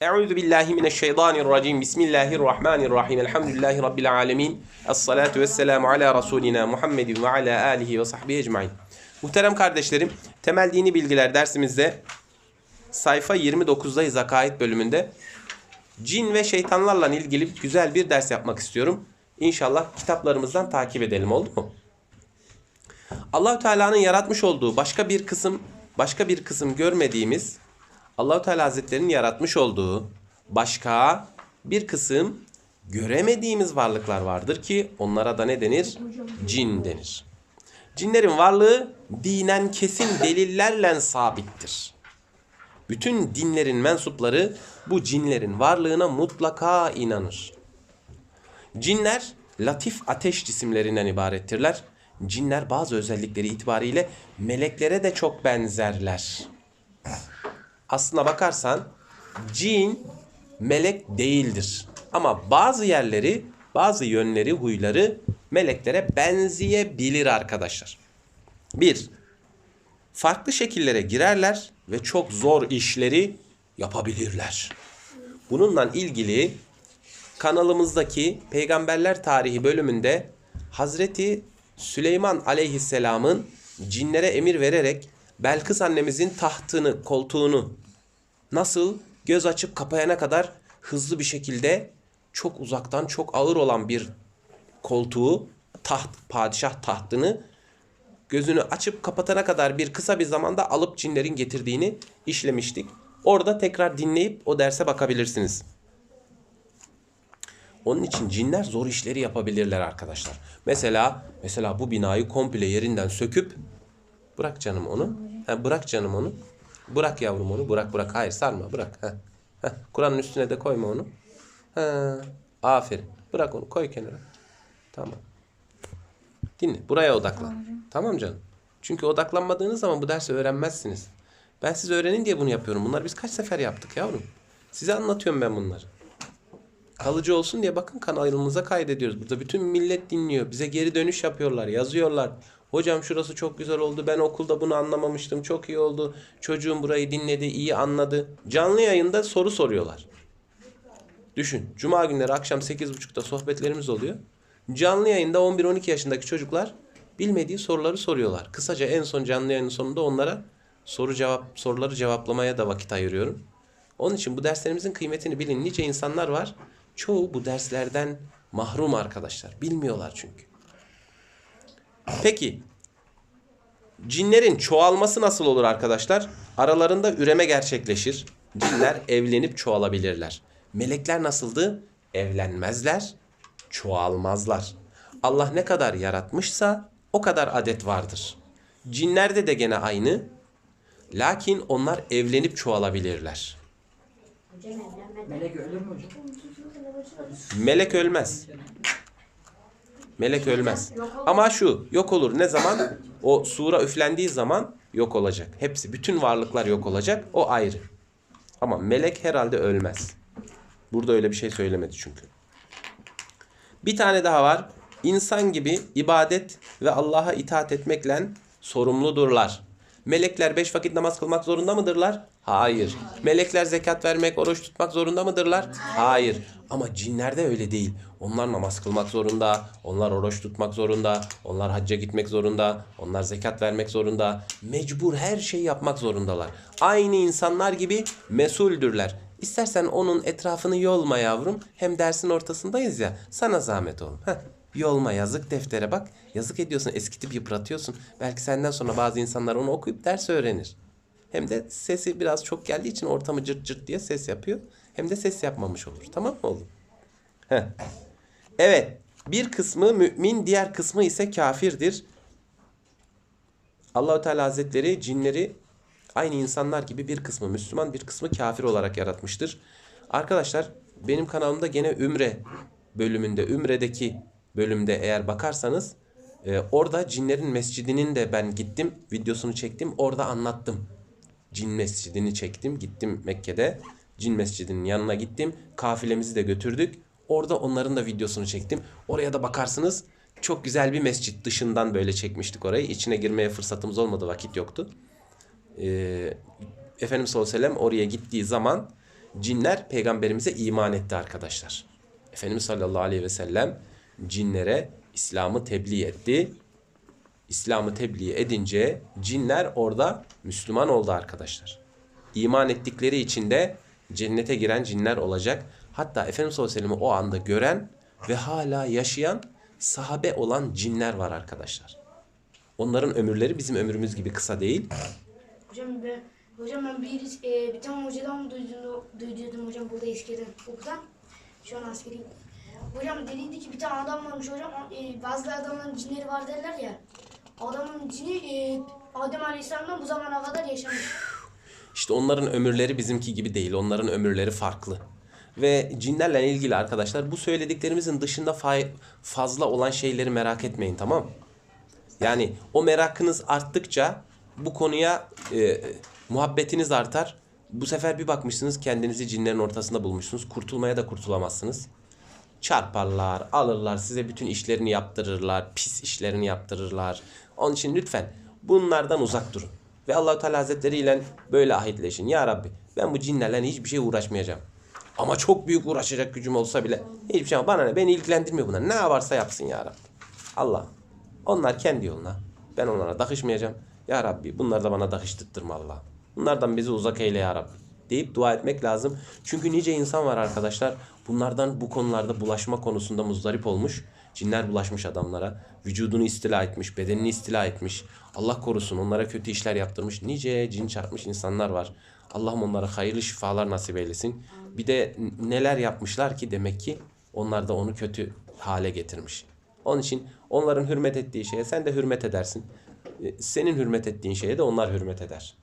Euzu billahi mineşşeytanirracim. Bismillahirrahmanirrahim. Elhamdülillahi rabbil alamin. Essalatu vesselamu ala rasulina Muhammedin ve ala alihi ve sahbihi ecmaîn. Muhterem kardeşlerim, temel dini bilgiler dersimizde sayfa 29'dayız akaid bölümünde. Cin ve şeytanlarla ilgili güzel bir ders yapmak istiyorum. İnşallah kitaplarımızdan takip edelim oldu mu? Allahü Teala'nın yaratmış olduğu başka bir kısım başka bir kısım görmediğimiz Allahü Teala Hazretlerinin yaratmış olduğu başka bir kısım göremediğimiz varlıklar vardır ki onlara da ne denir? Cin denir. Cinlerin varlığı dinen kesin delillerle sabittir. Bütün dinlerin mensupları bu cinlerin varlığına mutlaka inanır. Cinler latif ateş cisimlerinden ibarettirler. Cinler bazı özellikleri itibariyle meleklere de çok benzerler. Aslına bakarsan cin melek değildir. Ama bazı yerleri, bazı yönleri, huyları meleklere benzeyebilir arkadaşlar. Bir, farklı şekillere girerler ve çok zor işleri yapabilirler. Bununla ilgili kanalımızdaki Peygamberler Tarihi bölümünde Hazreti Süleyman Aleyhisselam'ın cinlere emir vererek Belkıs annemizin tahtını, koltuğunu nasıl göz açıp kapayana kadar hızlı bir şekilde çok uzaktan çok ağır olan bir koltuğu, taht, padişah tahtını gözünü açıp kapatana kadar bir kısa bir zamanda alıp cinlerin getirdiğini işlemiştik. Orada tekrar dinleyip o derse bakabilirsiniz. Onun için cinler zor işleri yapabilirler arkadaşlar. Mesela mesela bu binayı komple yerinden söküp bırak canım onu. Ha, bırak canım onu. Bırak yavrum onu. Bırak bırak. Hayır sarma bırak. Kur'an'ın üstüne de koyma onu. Ha. Aferin. Bırak onu koy kenara. Tamam. Dinle. Buraya odaklan. Tamam canım. Çünkü odaklanmadığınız zaman bu dersi öğrenmezsiniz. Ben siz öğrenin diye bunu yapıyorum. Bunları biz kaç sefer yaptık yavrum. Size anlatıyorum ben bunları. Kalıcı olsun diye bakın kanalımıza kaydediyoruz. Burada bütün millet dinliyor. Bize geri dönüş yapıyorlar, yazıyorlar. Hocam şurası çok güzel oldu. Ben okulda bunu anlamamıştım. Çok iyi oldu. Çocuğum burayı dinledi, iyi anladı. Canlı yayında soru soruyorlar. Düşün. Cuma günleri akşam 8.30'da sohbetlerimiz oluyor. Canlı yayında 11-12 yaşındaki çocuklar bilmediği soruları soruyorlar. Kısaca en son canlı yayının sonunda onlara soru cevap soruları cevaplamaya da vakit ayırıyorum. Onun için bu derslerimizin kıymetini bilin. Nice insanlar var. Çoğu bu derslerden mahrum arkadaşlar. Bilmiyorlar çünkü. Peki cinlerin çoğalması nasıl olur arkadaşlar? Aralarında üreme gerçekleşir. Cinler evlenip çoğalabilirler. Melekler nasıldı? Evlenmezler, çoğalmazlar. Allah ne kadar yaratmışsa o kadar adet vardır. Cinlerde de gene aynı. Lakin onlar evlenip çoğalabilirler. Melek ölür mü hocam? Melek ölmez. Melek ölmez. Ama şu yok olur ne zaman? O sura üflendiği zaman yok olacak. Hepsi bütün varlıklar yok olacak. O ayrı. Ama melek herhalde ölmez. Burada öyle bir şey söylemedi çünkü. Bir tane daha var. İnsan gibi ibadet ve Allah'a itaat etmekle sorumludurlar. Melekler beş vakit namaz kılmak zorunda mıdırlar? Hayır. Melekler zekat vermek, oruç tutmak zorunda mıdırlar? Hayır. Ama cinlerde öyle değil. Onlar namaz kılmak zorunda, onlar oruç tutmak zorunda, onlar hacca gitmek zorunda, onlar zekat vermek zorunda. Mecbur her şeyi yapmak zorundalar. Aynı insanlar gibi mesuldürler. İstersen onun etrafını yolma yavrum. Hem dersin ortasındayız ya. Sana zahmet oğlum. Heh. Yolma yazık deftere bak. Yazık ediyorsun eskitip yıpratıyorsun. Belki senden sonra bazı insanlar onu okuyup ders öğrenir. Hem de sesi biraz çok geldiği için ortamı cırt cırt diye ses yapıyor. Hem de ses yapmamış olur. Tamam mı oğlum? Heh. Evet. Bir kısmı mümin, diğer kısmı ise kafirdir. Allahu Teala Hazretleri cinleri aynı insanlar gibi bir kısmı Müslüman, bir kısmı kafir olarak yaratmıştır. Arkadaşlar benim kanalımda gene Ümre bölümünde, Ümre'deki bölümde eğer bakarsanız e, orada cinlerin mescidinin de ben gittim, videosunu çektim, orada anlattım. Cin mescidini çektim, gittim Mekke'de. Cin mescidinin yanına gittim. Kafilemizi de götürdük. Orada onların da videosunu çektim. Oraya da bakarsınız. Çok güzel bir mescit dışından böyle çekmiştik orayı. İçine girmeye fırsatımız olmadı, vakit yoktu. Ee, Efendimiz sallallahu oraya gittiği zaman cinler peygamberimize iman etti arkadaşlar. Efendimiz sallallahu aleyhi ve sellem cinlere İslam'ı tebliğ etti. İslam'ı tebliğ edince cinler orada Müslüman oldu arkadaşlar. İman ettikleri için de cennete giren cinler olacak. Hatta Efendimiz sallallahu o anda gören ve hala yaşayan sahabe olan cinler var arkadaşlar. Onların ömürleri bizim ömrümüz gibi kısa değil. Hocam ben hocam ben bir e, bir tane hocadan duydum, duydum hocam burada eskiden okuldan. Şu an askeri. Hocam dediydi ki bir tane adam varmış hocam. E, bazı adamların cinleri var derler ya. Adamın cini e, Adem Aleyhisselam'dan bu zamana kadar yaşamış. İşte onların ömürleri bizimki gibi değil. Onların ömürleri farklı. Ve cinlerle ilgili arkadaşlar bu söylediklerimizin dışında fa- fazla olan şeyleri merak etmeyin tamam? Yani o merakınız arttıkça bu konuya e, muhabbetiniz artar. Bu sefer bir bakmışsınız kendinizi cinlerin ortasında bulmuşsunuz. Kurtulmaya da kurtulamazsınız. Çarparlar, alırlar, size bütün işlerini yaptırırlar, pis işlerini yaptırırlar. Onun için lütfen bunlardan uzak durun. Ve Allahu Teala Hazretleri ile böyle ahitleşin. Ya Rabbi ben bu cinlerle hiçbir şey uğraşmayacağım. Ama çok büyük uğraşacak gücüm olsa bile hiçbir şey bana ne beni ilgilendirmiyor bunlar. Ne yaparsa yapsın ya Rabbi. Allah. Onlar kendi yoluna. Ben onlara dakışmayacağım. Ya Rabbi bunlar da bana dakıştırtma Allah. Bunlardan bizi uzak eyle ya Rabbi. Deyip dua etmek lazım. Çünkü nice insan var arkadaşlar. Bunlardan bu konularda bulaşma konusunda muzdarip olmuş. Cinler bulaşmış adamlara. Vücudunu istila etmiş, bedenini istila etmiş. Allah korusun onlara kötü işler yaptırmış. Nice cin çarpmış insanlar var. Allah'ım onlara hayırlı şifalar nasip eylesin. Bir de neler yapmışlar ki demek ki onlar da onu kötü hale getirmiş. Onun için onların hürmet ettiği şeye sen de hürmet edersin. Senin hürmet ettiğin şeye de onlar hürmet eder.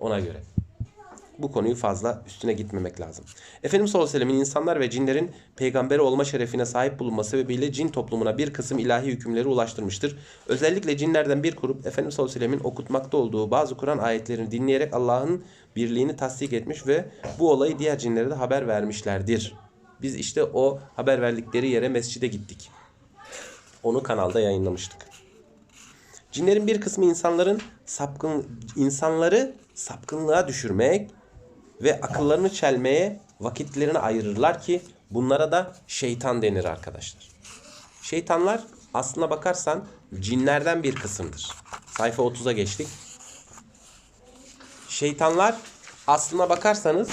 Ona göre. Bu konuyu fazla üstüne gitmemek lazım. Efendimiz sallallahu aleyhi ve sellemin insanlar ve cinlerin peygamberi olma şerefine sahip bulunması sebebiyle cin toplumuna bir kısım ilahi hükümleri ulaştırmıştır. Özellikle cinlerden bir grup Efendimiz sallallahu aleyhi ve sellemin okutmakta olduğu bazı Kur'an ayetlerini dinleyerek Allah'ın birliğini tasdik etmiş ve bu olayı diğer cinlere de haber vermişlerdir. Biz işte o haber verdikleri yere mescide gittik. Onu kanalda yayınlamıştık. Cinlerin bir kısmı insanların sapkın insanları sapkınlığa düşürmek ve akıllarını çelmeye vakitlerini ayırırlar ki bunlara da şeytan denir arkadaşlar. Şeytanlar aslına bakarsan cinlerden bir kısımdır. Sayfa 30'a geçtik. Şeytanlar aslına bakarsanız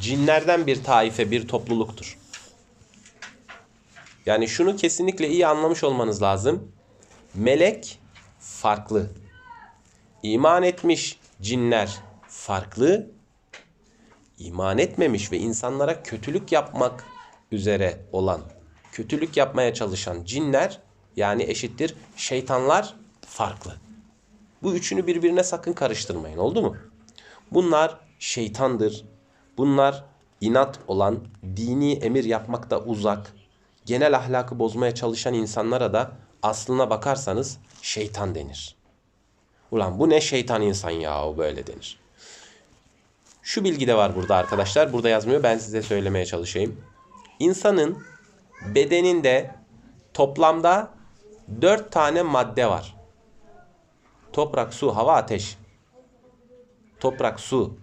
cinlerden bir taife, bir topluluktur. Yani şunu kesinlikle iyi anlamış olmanız lazım. Melek farklı. İman etmiş cinler farklı. İman etmemiş ve insanlara kötülük yapmak üzere olan, kötülük yapmaya çalışan cinler yani eşittir şeytanlar farklı. Bu üçünü birbirine sakın karıştırmayın oldu mu? Bunlar şeytandır. Bunlar inat olan, dini emir yapmakta uzak, genel ahlakı bozmaya çalışan insanlara da aslına bakarsanız şeytan denir. Ulan bu ne şeytan insan ya o böyle denir. Şu bilgi de var burada arkadaşlar. Burada yazmıyor. Ben size söylemeye çalışayım. İnsanın bedeninde toplamda dört tane madde var. Toprak, su, hava, ateş. Toprak, su,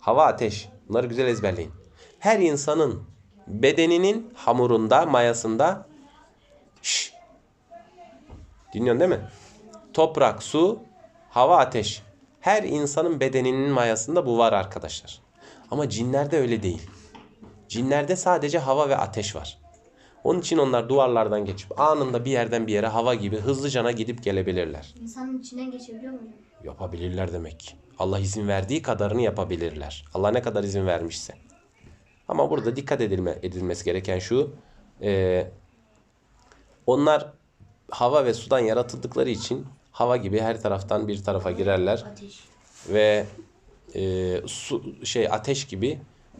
hava, ateş. Bunları güzel ezberleyin. Her insanın bedeninin hamurunda, mayasında şş, dinliyorsun değil mi? Toprak, su, hava, ateş. Her insanın bedeninin mayasında bu var arkadaşlar. Ama cinlerde öyle değil. Cinlerde sadece hava ve ateş var. Onun için onlar duvarlardan geçip anında bir yerden bir yere hava gibi hızlıcana gidip gelebilirler. İnsanın içinden geçebiliyor mu? Yapabilirler demek ki. Allah izin verdiği kadarını yapabilirler. Allah ne kadar izin vermişse. Ama burada dikkat edilme, edilmesi gereken şu. e, onlar hava ve sudan yaratıldıkları için hava gibi her taraftan bir tarafa girerler. Ateş. Ve e, su şey ateş gibi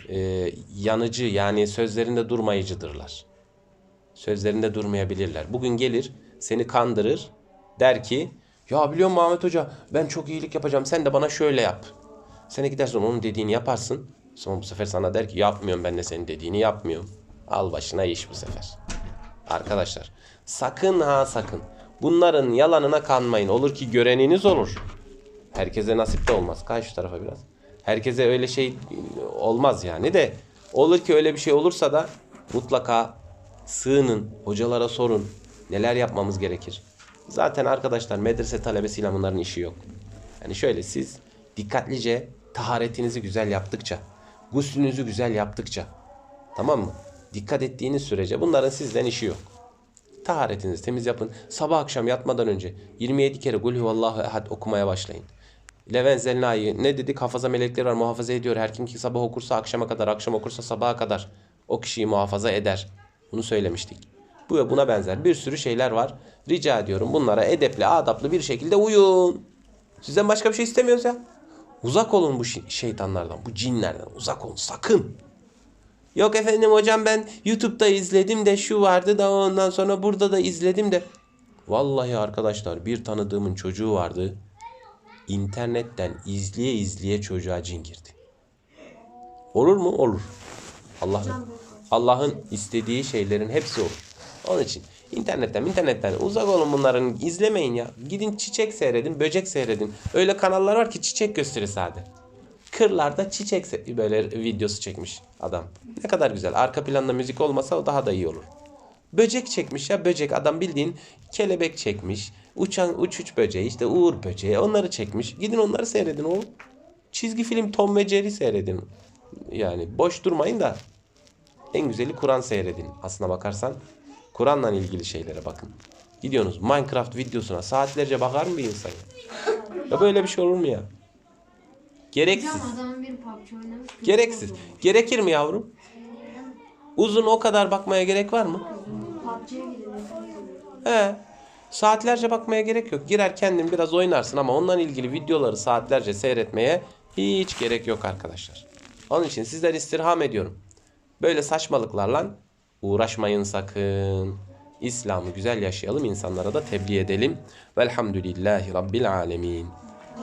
e, yanıcı yani sözlerinde durmayıcıdırlar. Sözlerinde durmayabilirler. Bugün gelir seni kandırır der ki ya biliyor musun Ahmet Hoca ben çok iyilik yapacağım sen de bana şöyle yap. Sen de gidersin onun dediğini yaparsın. Sonra bu sefer sana der ki yapmıyorum ben de senin dediğini yapmıyorum. Al başına iş bu sefer. Arkadaşlar sakın ha sakın bunların yalanına kanmayın. Olur ki göreniniz olur. Herkese nasip de olmaz. Kay şu tarafa biraz. Herkese öyle şey olmaz yani de Olur ki öyle bir şey olursa da mutlaka sığının, hocalara sorun. Neler yapmamız gerekir? Zaten arkadaşlar medrese talebesiyle bunların işi yok. Yani şöyle siz dikkatlice taharetinizi güzel yaptıkça, guslünüzü güzel yaptıkça, tamam mı? Dikkat ettiğiniz sürece bunların sizden işi yok. Taharetinizi temiz yapın. Sabah akşam yatmadan önce 27 kere Kul huvallahu ehad okumaya başlayın. Levent Zelna'yı ne dedik? Hafaza melekleri var muhafaza ediyor. Her kim ki sabah okursa akşama kadar, akşam okursa sabaha kadar o kişiyi muhafaza eder. Bunu söylemiştik. Bu ve buna benzer bir sürü şeyler var. Rica ediyorum bunlara edepli, adaplı bir şekilde uyun. Sizden başka bir şey istemiyoruz ya. Uzak olun bu şeytanlardan, bu cinlerden. Uzak olun sakın. Yok efendim hocam ben YouTube'da izledim de şu vardı da ondan sonra burada da izledim de. Vallahi arkadaşlar bir tanıdığımın çocuğu vardı. İnternetten izleye izleye çocuğa cin girdi. Olur mu? Olur. Allah'ın Allah'ın istediği şeylerin hepsi olur. Onun için internetten internetten uzak olun bunların izlemeyin ya. Gidin çiçek seyredin, böcek seyredin. Öyle kanallar var ki çiçek gösterisi sade. Kırlarda çiçek böyle videosu çekmiş adam. Ne kadar güzel. Arka planda müzik olmasa o daha da iyi olur. Böcek çekmiş ya böcek adam bildiğin kelebek çekmiş. Uçan uçuç böceği işte uğur böceği onları çekmiş. Gidin onları seyredin oğlum. Çizgi film Tom ve Jerry seyredin. Yani boş durmayın da en güzeli Kur'an seyredin. Aslına bakarsan Kur'an'la ilgili şeylere bakın. Gidiyorsunuz Minecraft videosuna saatlerce bakar mı bir insan ya? Ya böyle bir şey olur mu ya? Gereksiz. Hocam adamın bir PUBG oynamış. kötü Gereksiz. Gerekir mi yavrum? Uzun o kadar bakmaya gerek var mı? PUBG'ye. He. Saatlerce bakmaya gerek yok. Girer kendin biraz oynarsın ama ondan ilgili videoları saatlerce seyretmeye hiç gerek yok arkadaşlar. Onun için sizler istirham ediyorum. Böyle saçmalıklarla uğraşmayın sakın. İslam'ı güzel yaşayalım, insanlara da tebliğ edelim. Velhamdülillahi Rabbil alemin.